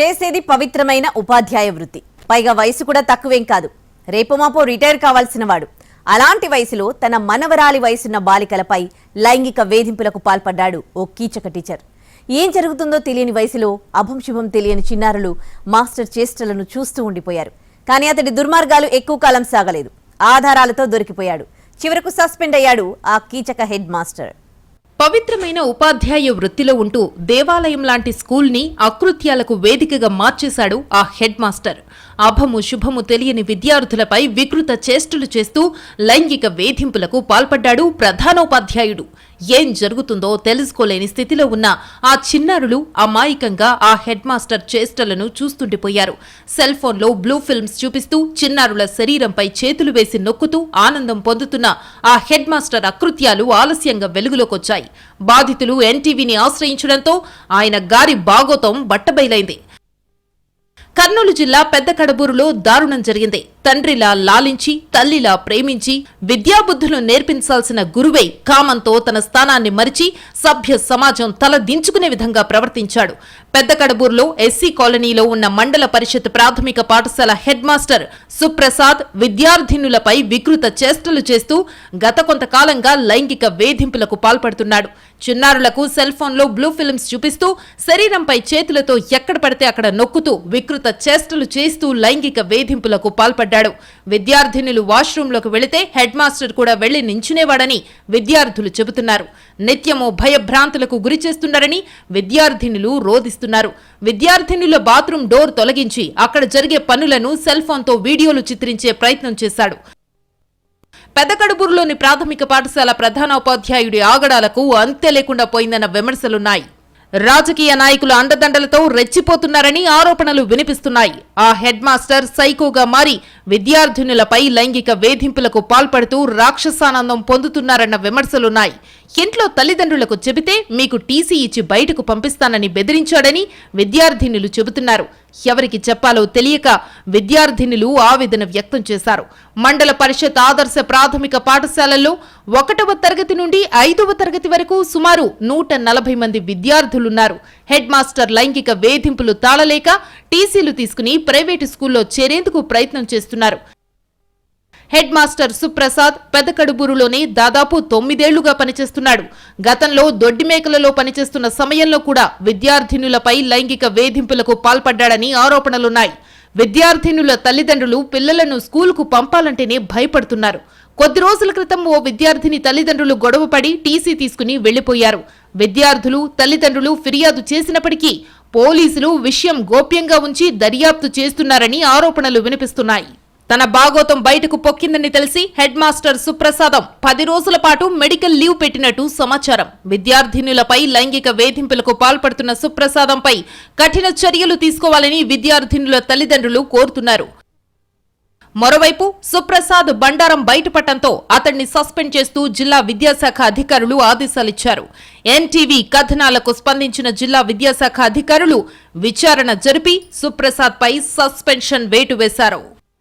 చేసేది పవిత్రమైన ఉపాధ్యాయ వృత్తి. పైగా వయసు కూడా తక్కువేం కాదు. రేపు మాపో రిటైర్ కావాల్సిన వాడు. అలాంటి వయసులో తన మనవరాలి వయసున్న బాలికలపై లైంగిక వేధింపులకు పాల్పడ్డాడు ఓ కీచక టీచర్. ఏం జరుగుతుందో తెలియని వయసులో అభంశుభం తెలియని చిన్నారులు మాస్టర్ చేష్టలను చూస్తూ ఉండిపోయారు. కానీ అతడి దుర్మార్గాలు ఎక్కువ కాలం సాగలేదు. ఆధారాలతో దొరికిపోయాడు. చివరకు సస్పెండ్ అయ్యాడు ఆ కీచక హెడ్ మాస్టర్. పవిత్రమైన ఉపాధ్యాయ వృత్తిలో ఉంటూ దేవాలయం లాంటి స్కూల్ని అకృత్యాలకు వేదికగా మార్చేశాడు ఆ హెడ్ మాస్టర్ అభము శుభము తెలియని విద్యార్థులపై వికృత చేష్టలు చేస్తూ లైంగిక వేధింపులకు పాల్పడ్డాడు ప్రధానోపాధ్యాయుడు. ఏం జరుగుతుందో తెలుసుకోలేని స్థితిలో ఉన్న ఆ చిన్నారులు అమాయకంగా ఆ హెడ్ మాస్టర్ చేష్టలను చూస్తుండిపోయారు. సెల్ ఫోన్లో బ్లూ ఫిల్మ్స్ చూపిస్తూ చిన్నారుల శరీరంపై చేతులు వేసి నొక్కుతూ ఆనందం పొందుతున్న ఆ హెడ్ మాస్టర్ అకృత్యాలు ఆలస్యంగా వెలుగులోకొచ్చాయి. బాధితులు ఎన్టీవీని ఆశ్రయించడంతో ఆయన గారి బాగోతం బట్టబయలైంది. కర్నూలు జిల్లా పెద్ద కడబూరులో దారుణం జరిగింది. తండ్రిలా లాలించి తల్లిలా ప్రేమించి విద్యాబుద్ధులు నేర్పించాల్సిన గురువై కామంతో తన స్థానాన్ని మరిచి సభ్య సమాజం తల దించుకునే విధంగా ప్రవర్తించాడు. పెద్ద కడబూర్లో ఎస్సీ కాలనీలో ఉన్న మండల పరిషత్ ప్రాథమిక పాఠశాల హెడ్ మాస్టర్ సుప్రసాద్ విద్యార్థినులపై వికృత చేష్టలు చేస్తూ గత కొంతకాలంగా లైంగిక వేధింపులకు పాల్పడుతున్నాడు. చిన్నారులకు సెల్ ఫోన్లో బ్లూ ఫిల్మ్స్ చూపిస్తూ శరీరంపై చేతులతో ఎక్కడ పడితే అక్కడ నొక్కుతూ వికృత చేష్టలు చేస్తూ లైంగిక వేధింపులకు పాల్పడ్డాడు. విద్యార్థినులు వాష్రూంలోకి వెళితే హెడ్ మాస్టర్ కూడా వెళ్ళి నించునేవాడని విద్యార్థులు చెబుతున్నారు. నిత్యము భయభ్రాంతులకు గురి చేస్తున్నారని విద్యార్థినులు రోధిస్తున్నారు. విద్యార్థినుల బాత్రూం డోర్ తొలగించి అక్కడ జరిగే పనులను సెల్ ఫోన్తో వీడియోలు చిత్రించే ప్రయత్నం చేశాడు. పెదకడుబూరులోని ప్రాథమిక పాఠశాల ప్రధానోపాధ్యాయుడి ఆగడాలకు అంతే లేకుండా పోయిందన్న విమర్శలున్నాయి. రాజకీయ నాయకుల అండదండలతో రెచ్చిపోతున్నారని ఆరోపణలు వినిపిస్తున్నాయి. ఆ హెడ్ మాస్టర్ సైకోగా మారి విద్యార్థినులపై లైంగిక వేధింపులకు పాల్పడుతూ రాక్షసానందం పొందుతున్నారన్న విమర్శలున్నాయి. ఇంట్లో తల్లిదండ్రులకు చెబితే మీకు టీసీ ఇచ్చి బయటకు పంపిస్తానని బెదిరించాడని విద్యార్థినులు చెబుతున్నారు. ఎవరికి చెప్పాలో తెలియక విద్యార్థినులు ఆవేదన వ్యక్తం చేశారు. మండల పరిషత్ ఆదర్శ ప్రాథమిక పాఠశాలల్లో ఒకటవ తరగతి నుండి ఐదవ తరగతి వరకు సుమారు నూట నలభై మంది విద్యార్థులున్నారు. హెడ్ మాస్టర్ లైంగిక వేధింపులు తాళలేక టీసీలు తీసుకుని ప్రైవేటు స్కూల్లో చేరేందుకు ప్రయత్నం చేస్తున్నారు. హెడ్ మాస్టర్ సుప్రసాద్ పెదకడుబూరులోనే దాదాపు తొమ్మిదేళ్ళుగా పనిచేస్తున్నాడు. గతంలో దొడ్డి మేకలలో పనిచేస్తున్న సమయంలో కూడా విద్యార్థినులపై లైంగిక వేధింపులకు పాల్పడ్డాడని ఆరోపణలున్నాయి. విద్యార్థినుల తల్లిదండ్రులు పిల్లలను స్కూలుకు పంపాలంటేనే భయపడుతున్నారు. కొద్ది రోజుల క్రితం ఓ విద్యార్థిని తల్లిదండ్రులు గొడవపడి టీసీ తీసుకుని వెళ్ళిపోయారు విద్యార్థులు తల్లిదండ్రులు ఫిర్యాదు చేసినప్పటికీ పోలీసులు విషయం గోప్యంగా ఉంచి దర్యాప్తు చేస్తున్నారని ఆరోపణలు వినిపిస్తున్నాయి. తన బాగోతం బయటకు పొక్కిందని తెలిసి హెడ్ మాస్టర్ సుప్రసాదం పది రోజుల పాటు మెడికల్ లీవ్ పెట్టినట్టు సమాచారం. విద్యార్థినులపై లైంగిక వేధింపులకు పాల్పడుతున్న సుప్రసాదంపై కఠిన చర్యలు తీసుకోవాలని విద్యార్థినుల తల్లిదండ్రులు కోరుతున్నారు. మరోవైపు సుప్రసాద్ బండారం బయటపడటంతో అతన్ని సస్పెండ్ చేస్తూ జిల్లా విద్యాశాఖ అధికారులు ఆదేశాలిచ్చారు. ఎన్టీవీ కథనాలకు స్పందించిన జిల్లా విద్యాశాఖ అధికారులు విచారణ జరిపి సుప్రసాద్ పై సస్పెన్షన్ వేటు వేశారు.